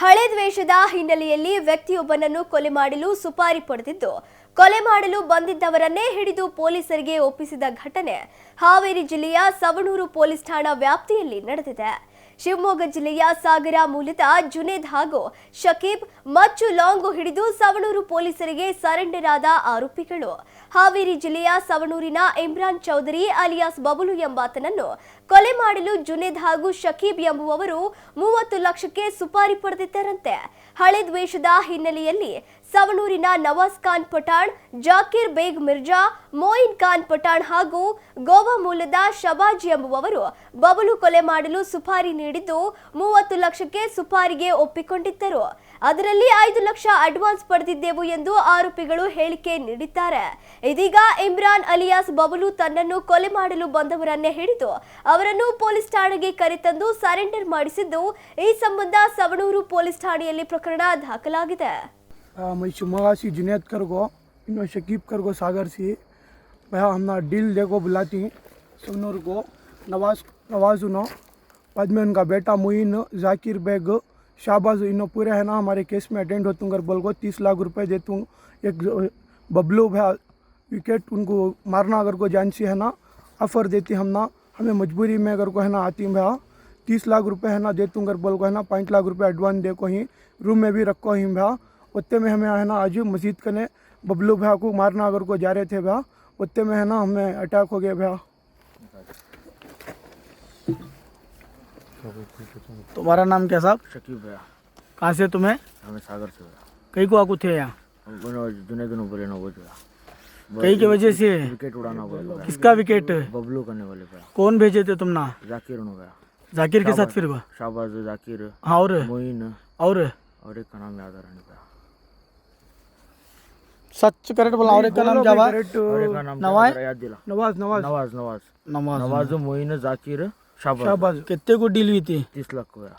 ಹಳೆ ದ್ವೇಷದ ಹಿನ್ನೆಲೆಯಲ್ಲಿ ವ್ಯಕ್ತಿಯೊಬ್ಬನನ್ನು ಕೊಲೆ ಮಾಡಲು ಸುಪಾರಿ ಪಡೆದಿದ್ದು, ಕೊಲೆ ಮಾಡಲು ಬಂದಿದ್ದವರನ್ನೇ ಹಿಡಿದು ಪೊಲೀಸರಿಗೆ ಒಪ್ಪಿಸಿದ ಘಟನೆ ಹಾವೇರಿ ಜಿಲ್ಲೆಯ ಸವಣೂರು ಪೊಲೀಸ್ ಠಾಣಾ ವ್ಯಾಪ್ತಿಯಲ್ಲಿ ನಡೆದಿದೆ. ಶಿವಮೊಗ್ಗ ಜಿಲ್ಲೆಯ ಸಾಗರ ಮೂಲದ ಜುನೇದ್ ಹಾಗೂ ಶಕೀಬ್ ಮಚ್ಚು ಲಾಂಗು ಹಿಡಿದು ಸವಣೂರು ಪೊಲೀಸರಿಗೆ ಸರೆಂಡರಾದ ಆರೋಪಿಗಳು. ಹಾವೇರಿ ಜಿಲ್ಲೆಯ ಸವಣೂರಿನ ಇಮ್ರಾನ್ ಚೌಧರಿ ಅಲಿಯಾಸ್ ಬಬಲು ಎಂಬಾತನನ್ನು ಕೊಲೆ ಮಾಡಲು ಜುನೇದ್ ಹಾಗೂ ಶಕೀಬ್ ಎಂಬುವವರು ಮೂವತ್ತು ಲಕ್ಷಕ್ಕೆ ಸುಪಾರಿ ಪಡೆದಿದ್ದರಂತೆ. ಹಳೆ ದ್ವೇಷದ ಹಿನ್ನೆಲೆಯಲ್ಲಿ ಸವಣೂರಿನ ನವಾಜ್ ಖಾನ್ ಪಠಾಣ್, ಜಾಕಿರ್ ಬೇಗ್ ಮಿರ್ಜಾ, ಮೋಯಿನ್ ಖಾನ್ ಪಠಾಣ್ ಹಾಗೂ ಗೋವಾ ಮೂಲದ ಶಬಾಜಿ ಎಂಬುವವರು ಬಬಲು ಕೊಲೆ ಮಾಡಲು ಸುಪಾರಿ ನೀಡಿದ್ದು ಮೂವತ್ತು ಲಕ್ಷಕ್ಕೆ ಸುಪಾರಿಗೆ ಒಪ್ಪಿಕೊಂಡಿದ್ದರು. ಅದರಲ್ಲಿ ಐದು ಲಕ್ಷ ಅಡ್ವಾನ್ಸ್ ಪಡೆದಿದ್ದೆವು ಎಂದು ಆರೋಪಿಗಳು ಹೇಳಿಕೆ ನೀಡಿದ್ದಾರೆ. ಇದೀಗ ಇಮ್ರಾನ್ ಅಲಿಯಾಸ್ ಬಬಲು ತನ್ನನ್ನು ಕೊಲೆ ಮಾಡಲು ಬಂದವರನ್ನೇ ಹಿಡಿದು ಅವರನ್ನು ಪೊಲೀಸ್ ಠಾಣೆಗೆ ಕರೆತಂದು ಸರೆಂಡರ್ ಮಾಡಿಸಿದ್ದು ಈ ಸಂಬಂಧ ಸವಣೂರು ಪೊಲೀಸ್ ಠಾಣೆಯಲ್ಲಿ ಪ್ರಕರಣ ದಾಖಲಾಗಿದೆ. मैं शिवमोगा से जुनेद कर को इन्हों शकीब कर को सागर से। भैया हमने डील देखो बुलाती सनूर को नवाज़ नवाज़ उनो बाद में उनका बेटा मुइन, जाकिर बेग शाहबाज इन्हों पूरे है ना, हमारे केस में अटेंड हो तुम बोल को तीस लाख रुपए दे तूँ एक बबलू भैया विकेट उनको मारना अगर को जान से है ना ऑफ़र देती हम ना हमें मजबूरी में अगर को है ना आती भैया तीस लाख रुपए है ना दे तूँ बोल को है ना पाँच लाख रुपए एडवांस दे को ही, रूम में भी रखो ही भैया उत्ते में हमें है ना आज मस्जिद कने बबलू भैया को मारना अगर को जा रहे थे भैया। उत्ते में है ना हमें अटैक हो गया भैया। तुम्हारा नाम क्या साहब? शकीब भैया। कहाँ से तुम्हें? हमें सागर से भैया। कई को आकू थे यहाँ? कई की वजह से? विकेट उड़ाना बोले भैया। किसका विकेट? बबलू करने वाले भैया। कौन भेजे थे तुम ना? जाकिर भैया। जाकिर के साथ फिर शाहबाज जाकिर। हाँ और? मोइन। और? और एक का नाम याद आ रहा नहीं भैया सच करेक्ट बोला और एक का नाम जावा और एक का नाम क्या नवाज? जरा याद दिला नवाज नवाज नवाज नवाज नवाज नवाज मोइन जाकिर शाहबाज शाहबाज कितने को डील हुई थी तीस लाख को भैया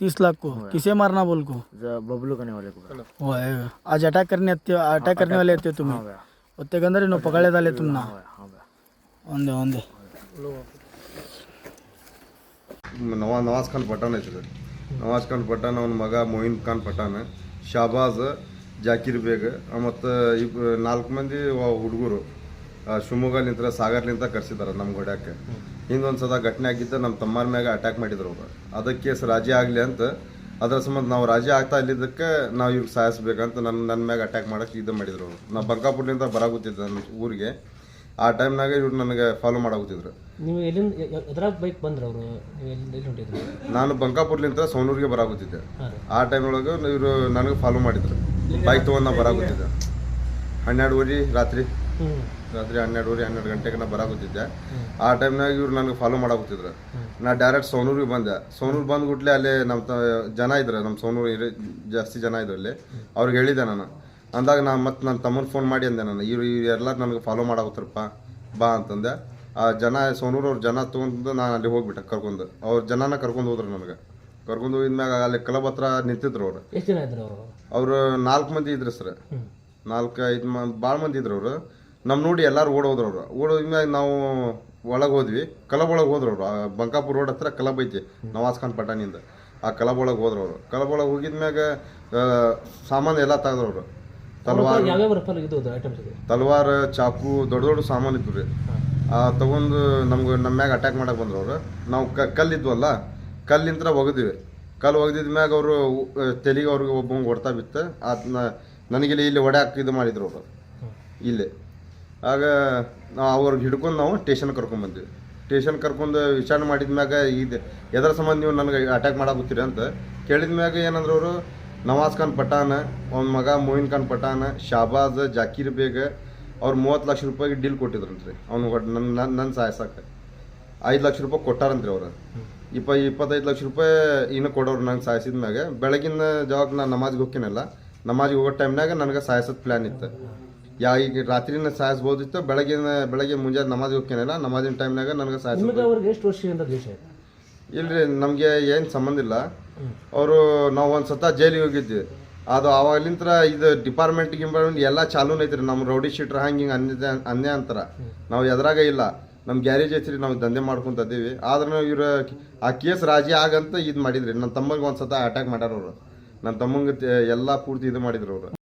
तीस लाख को किसे मारना बोल को ज- बबलू करने वाले को भैया वो है आज अटैक करने आते अटैक करने वाले थे तुम्हें हाँ भैया उतने के अंदर इन्हों पकड़े डाले तुम ना हाँ भैया हाँ भैया ಒಂದೇ ಒಂದೇ ನವಾ ನವಾಜ್ ಖಾನ್ ಪಠಾಣ್ ಐತ್ರಿ ನವಾಜ್ ಖಾನ್ ಪಠಾಣ್ ಅವನ ಮಗ ಮೊಯಿನ್ ಖಾನ್ ಪಠಾಣ್ ಶಾಬಾಜ್ ಜಾಕೀರ್ ಬೇಗ ಮತ್ತು ಇಬ್ ನಾಲ್ಕು ಮಂದಿ ಹುಡುಗರು ಶಿವಮೊಗ್ಗಲಿಂತ ಸಾಗರ್ಲಿಂತ ಕರ್ಸಿದಾರ ನಮ್ಮ ಹೊಡ್ಯಾಕೆ ಹಿಂದೊಂದು ಸದ ಘಟನೆ ಆಗಿದ್ದ ನಮ್ಮ ತಮ್ಮರ ಮ್ಯಾಗ ಅಟ್ಯಾಕ್ ಮಾಡಿದ್ರು ಅವ್ರು. ಅದಕ್ಕೆ ಕೇಸ್ ರಾಜಿ ಆಗಲಿ ಅಂತ ಅದ್ರ ಸಂಬಂಧ ನಾವು ರಾಜಿ ಆಗ್ತಾ ಇಲ್ಲಿದ್ದಕ್ಕೆ ನಾವು ಇವ್ರಿಗೆ ಸಾಯಿಸ್ಬೇಕಂತ ನನ್ನ ನನ್ನ ಮ್ಯಾಗ ಅಟ್ಯಾಕ್ ಮಾಡೋಕ್ಕೆ ಇದು ಮಾಡಿದ್ರು ಅವರು. ನಾವು ಬಂಕಾಪುರ್ಲಿಂದ ಬರಾಗುತ್ತಿದ್ದೆ ನಮ್ಮ ಊರಿಗೆ. ಆ ಟೈಮ್ನಾಗ ಇವ್ರು ನನಗೆ ಫಾಲೋ ಮಾಡಾಗುತ್ತಿದ್ರು ನೀವು ಎಲ್ಲಿಂದ ಎದ್ರಾಗ ಬೈಕ್ ಬಂದ್ರೆ ಅವರು? ನಾನು ಬಂಕಾಪುರ್ಲಿಂದ ಸೋನೂರಿಗೆ ಬರಾಗುತ್ತಿದ್ದೆ ಆ ಟೈಮ್ ಒಳಗೆ ಇವರು ನನಗೆ ಫಾಲೋ ಮಾಡಿದ್ರು. ಬೈಕ್ ತೊಗೊಂಡು ನಾವು ಬರಾಗುತ್ತಿದ್ದೆ. ಹನ್ನೆರಡುವರೆ ರಾತ್ರಿ. ರಾತ್ರಿ ಹನ್ನೆರಡುವರೆ ಹನ್ನೆರಡು ಗಂಟೆಗೆ ನಾ ಬರಾಗುತ್ತಿದ್ದೆ ಆ ಟೈಮ್ನಾಗ ಇವ್ರು ನನಗೆ ಫಾಲೋ ಮಾಡಾಗುತ್ತಿದ್ರು ನಾ ಡೈರೆಕ್ಟ್ ಸೋನೂರಿಗೆ ಬಂದೆ. ಸೋನೂರು ಬಂದ್ಬಿಟ್ಲೆ ಅಲ್ಲೇ ನಮ್ಮ ತ ಜನ ಇದ್ರು ನಮ್ಮ ಸೋನೂರು ಇರೋ ಜಾಸ್ತಿ ಜನ ಇದ್ರು ಅಲ್ಲಿ. ಅವ್ರಿಗೆ ಹೇಳಿದೆ ನಾನು. ಅಂದಾಗ ನಾನು ಮತ್ತೆ ನನ್ನ ತಮ್ಮನ ಫೋನ್ ಮಾಡಿ ಅಂದೆ ನಾನು. ಇವ್ರು ಎಲ್ಲ ನನಗೆ ಫಾಲೋ ಮಾಡಾಗುತ್ತಾರಪ್ಪ ಬಾ ಅಂತಂದೆ. ಆ ಜನ ಸೋನೂರು ಅವ್ರ ಜನ ತೊಗೊಂಡು ನಾನು ಅಲ್ಲಿ ಹೋಗ್ಬಿಟ್ಟೆ ಕರ್ಕೊಂಡು. ಅವ್ರ ಜನನ ಕರ್ಕೊಂಡು ಹೋದ್ರು ನನಗೆ. ಕರ್ಕೊಂಡು ಹೋಗಿದ್ಮ್ಯಾಗ ಅಲ್ಲಿ ಕ್ಲಬ್ ಹತ್ರ ನಿಂತಿದ್ರು ಅವ್ರು. ಎಷ್ಟು ಜನ ಇದ್ರು ಅವರು? ಅವರು ನಾಲ್ಕು ಮಂದಿ ಇದ್ರು ಸರ್. ನಾಲ್ಕು ಐದು ಮ ಭಾಳ ಮಂದಿ ಇದ್ರು ಅವರು. ನಮ್ಮ ನೋಡಿ ಎಲ್ಲರೂ ಓಡೋದ್ರು ಅವರು. ಓಡ್ ಹೋದ್ಮ್ಯಾಗ ನಾವು ಒಳಗೆ ಹೋದ್ವಿ. ಕ್ಲಬ್ ಒಳಗೆ ಹೋದ್ರು ಅವರು. ಬಂಕಾಪುರ ರೋಡ್ ಹತ್ರ ಕ್ಲಬ್ ಐತಿ ನವಾಜ್ ಖಾನ್ ಪಟಾಣಿಯಿಂದ ಆ ಕ್ಲಬ್ ಒಳಗೆ ಹೋದ್ರು ಅವರು. ಕ್ಲಬ್ ಒಳಗೆ ಹೋಗಿದ್ಮ್ಯಾಗ ಮ್ಯಾಗ ಸಾಮಾನು ಎಲ್ಲ ತೆಗೆದ್ರು ಅವರು. ತಲ್ವಾರ್ ಯಾವ್ಯಾವ ರಫಲ್ ಇದು ಐಟಮ್ಸ್ ಇದೆ? ತಲ್ವಾರ್ ಚಾಕು ದೊಡ್ಡ ದೊಡ್ಡ ಸಾಮಾನು ಇತ್ತು ರೀ. ಆ ತಗೊಂಡು ನಮ್ಗೆ ನಮ್ಮ ಮ್ಯಾಗ ಅಟ್ಯಾಕ್ ಮಾಡಕ್ಕೆ ಬಂದ್ರು ಅವರು. ನಾವು ಕ ಕಲ್ಲಿದ್ವಲ್ಲ ಕಲ್ಲಿಂತ್ರ ಒಗೆದಿವಿ. ಕಲ್ಲು ಒಗೆದಿದ ಮ್ಯಾಗ ಅವರು ತೆಲಿಗೆ ಅವ್ರಿಗೆ ಒಬ್ಬ ಹೊಡ್ತಾ ಬಿತ್ತು. ಅದನ್ನ ನನಗೆ ಇಲ್ಲಿ ಹೊಡ್ಯಾಕ ಇದು ಮಾಡಿದ್ರು ಅವರು. ಇಲ್ಲಿ. ಆಗ ಅವ್ರಿಗೆ ಹಿಡ್ಕೊಂಡು ನಾವು ಸ್ಟೇಷನ್ ಕರ್ಕೊಂಡ್ಬಂದ್ವಿ ಸ್ಟೇಷನ್ ಕರ್ಕೊಂಡು ವಿಚಾರಣೆ ಮಾಡಿದ ಮ್ಯಾಗ ಇದು, ಎದರ ಸಂಬಂಧ ನೀವು ನನಗೆ ಅಟ್ಯಾಕ್ ಮಾಡಾಕತ್ತೀರಿ ಅಂತ ಕೇಳಿದ ಮ್ಯಾಗ ಏನಂದ್ರೆ ಅವರು, ನವಾಜ್ ಖಾನ್ ಪಠಾನ್ ಅವ್ನ ಮಗ ಮೊಯಿನ್ ಖಾನ್ ಪಠಾನ್ ಶಾಬಾಜ್, ಜಾಕೀರ್ ಬೇಗ ಅವ್ರು ಮೂವತ್ತು ಲಕ್ಷ ರೂಪಾಯಿಗೆ ಡೀಲ್ ಕೊಟ್ಟಿದ್ರಂತ್ರಿ. ಅವ್ನು ನನ್ನ ನನ್ನ ಸಾಯಸಕ್ಕೆ ಐದು ಲಕ್ಷ ರೂಪಾಯಿ ಕೊಟ್ಟಾರಂತ್ರಿ ಅವ್ರು. ಇಪ್ಪ ಇಪ್ಪತ್ತೈದು ಲಕ್ಷ ರೂಪಾಯಿ ಇನ್ನು ಕೊಡೋರು ನಂಗೆ ಸಾಯಿಸಿದ ಮ್ಯಾಗೆ. ಬೆಳಗಿನ ಜಾಗ ನಾನು ನಮಾಜ್ಗೆ ಹೋಗ್ತೀನಲ್ಲ ನಮಾಜ್ಗೆ ಹೋಗೋ ಟೈಮ್ನಾಗ ನನಗೆ ಸಾಯಿಸೋದು ಪ್ಲ್ಯಾನ್ ಇತ್ತು. ಯಾ ಈಗ ರಾತ್ರಿನ ಸಾಯಿಸ್ಬೋದಿತ್ತು ಬೆಳಗಿನ ಬೆಳಗ್ಗೆ ಮುಂಜಾನೆ ನಮಾಜ್ ಹೋಗ್ತೀನಲ್ಲ ನಮಾಜಿನ ಟೈಮ್ನಾಗ ನನಗೆ ಸಾಯಿಸೋದು. ಇಲ್ಲರಿ ಅವ್ರಿಗೆ ಎಷ್ಟು ವರ್ಷದಿಂದ ದ್ವೇಷ ಆಯ್ತು ಇಲ್ರಿ ನಮಗೆ ಏನು ಸಂಬಂಧ ಇಲ್ಲ. ಅವರು ನಾವು ಒಂದು ಸತ ಜೈಲಿಗೆ ಹೋಗಿದ್ವಿ. ಅದು ಆವಾಗಲಿಂತ ಇದು ಡಿಪಾರ್ಟ್ಮೆಂಟ್ ಗಿಂಪಾರ್ಟ್ಮೆಂಟ್ ಎಲ್ಲ ಚಾಲೂನೈತ್ರಿ ನಮ್ಮ ರೌಡಿ ಶೀಟ್ರ್ ಹಂಗೆ ಹಿಂಗೆ ಅನ್ಯ ಅನ್ಯ ಅಂತಾರ ನಾವು ಎದ್ರಾಗ ಇಲ್ಲ. ನಮ್ಮ ಗ್ಯಾರೇಜ್ ಐತ್ರಿ, ನಾವು ದಂಧೆ ಮಾಡ್ಕೊಂತ ಅದೀವಿ ಆದ್ರೂ ಇವ್ರ ಆ ಕೇಸ್ ರಾಜಿ ಆಗಂತ ಇದು ಮಾಡಿದ್ರಿ. ನನ್ನ ತಮ್ಮಗೆ ಒಂದು ಸತ ಅಟ್ಯಾಕ್ ಮಾಡ್ಯಾರ ಅವರು. ನನ್ನ ತಮ್ಮಂಗೆ ಎಲ್ಲ ಪೂರ್ತಿ ಇದು ಮಾಡಿದ್ರು ಅವರು.